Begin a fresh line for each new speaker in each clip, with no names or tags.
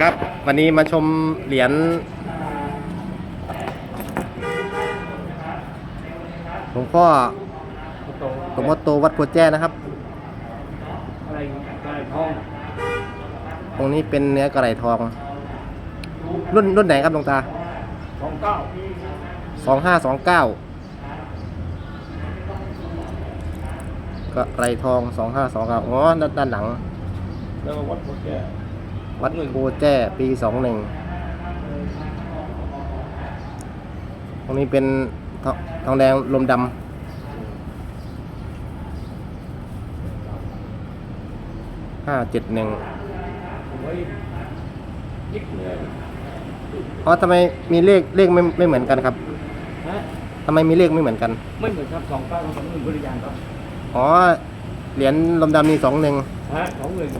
ครับ วันนี้มาชมเหรียญหลวงพ่อหลวงพ่อโตวัดโพแจ้นะครับ
อะไรอะไรทอง
ตรงนี้เป็นเนื้อกระไรทอง รุ่นรุ่นไหนครับหลวงตา
ทองเก้า
สองห้าสองเก้าก็ไรทองสองห้าสองเก้าอ๋อด้านด้านหลัง
แล้วก็วัดพวกแก
วัดโพแจ้ปีสองหนึ่งตรงนี้เป็นทองทองแดงลมดำห้าเจ็ดหนึ่ง
ไว้ยิกเลย
อ๋อทำไมมีเลขเลขไม่ไม่เหมือนกันครับ
ฮะ
ทำไมมีเลขไม่เหมือนกัน
ไม่เหมือนครับสองเก้าสองหนึ่งบริยางครับ
อ๋อ เหรียญลมดำมีสองหนึ่ง
ฮะสองหนึ่ง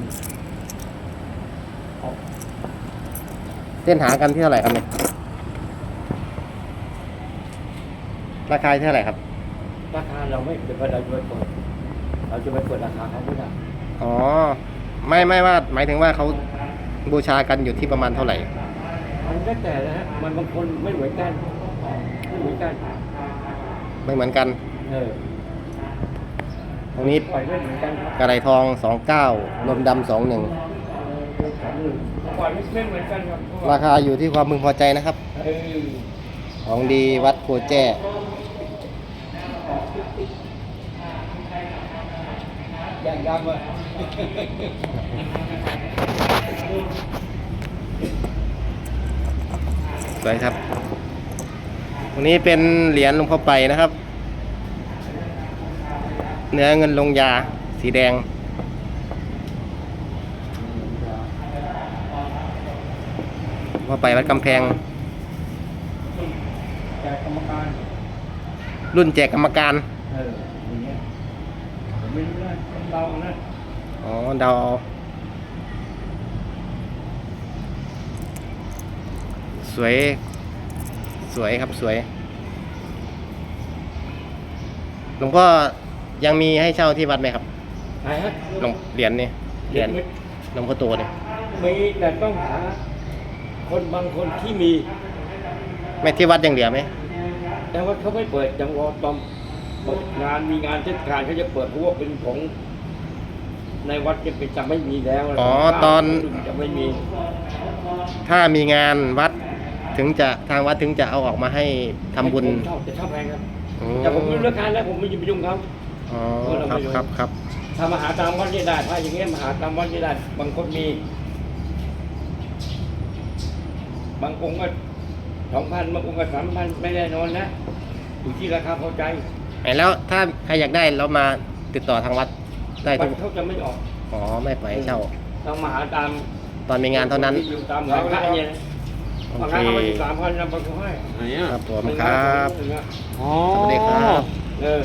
เส้นหากันที่เท่าไหร่ครับเนี่ยราคาที่เท่าไหร่ครับ
ราคาเราไม่เดี๋ยวเราจะไปเปิดเราจะไปเปิดราคาเขาไม่ได้
อ๋อ ไม่ไม่ว่า หมายถึงว่าเขาบูชากันอยู่ที่ประมาณเท่าไหร่
มันก็แต่นะฮะมันบางคนไม่เหมือนกันไม่เหมือนกัน
ไม่เหมือนกัน
เออ
ตรงนี้
ปล่อยไม่เหมือนกันครับ
กระไรทองสองเก้าลมดำสองหนึ่ง
สองหนึ่งปล่อยไม่เหมือนกันครับเพะว่
ราคาอยู่ที่ความพึงพอใจนะครับ
เออ
ของดีวัดโพแจ้
อย่างดำอะ
สวยครับตรงนี้เป็นเหรียญหลวงพ่อไปนะครับ เนื้อเงินลงยาสีแดง หลวง พ่อไปวัดกำแพง
แกกรรมการ
รุ่นแจกกรรมการ
เอออย่างเงี้ยผมไม่รู้นะต้องเดานะ
อ๋อเดาเอาสวย สวยครับสวย หลวงพ่อยังมีให้เช่าที่วัดไหมครับ
ไหนฮะ
หลวงเหรียญนี่เหรียญหลวงพ่อโตเนี่ย
มีแต่ต้องหา คนบางคนที่มี
ไม่ที่วัดยังเหลือไหม
แต่ว่าเขาไม่เปิดจังหวะตอมเปิดงานมีงานเทศกาลเขาจะเปิดเพราะว่าเป็นของในวัดจะเป็นจะไม่มีแล้ว
อ๋อตอน
จะไม่มี
ถ้ามีงานวัดถึงจะทางวัดถึงจะเอาออกมาให้ทำบุญ
ผมชอบจะชอบแพงครับ
อ๋อ
แต่ผมไม่รู้เรื่องการแล้วผมไม่ยินไปยุ่งเขา
อ๋อครับครับครับ
ถ้ามาหาตามวัดจะได้ถ้าอย่างเงี้ยมาหาตามวัดจะได้บางคนมี บางองค์ก็สองพันบางองค์ก็สามพันไม่แน่นอนนะอยู่ที่ราคาพอใจ
ไหนแล้วถ้าใครอยากได้เรามาติดต่อทางวัดได้
วั
ทุ
ด
ก
เขาจะไม่ออก
อ๋อไม่ปล่อยให้เช่า
ต้องมาหาตาม
ตอนมีงานเท่านั้น
ที่อยู่ตามหลังพระเนี่ยนะ
โอบา
ง
เค
ครั้งเขาไม่สามพันนะบางคนให้
ครับผมครับ
หนึ่งนะ
สวัสดีครับ
เออ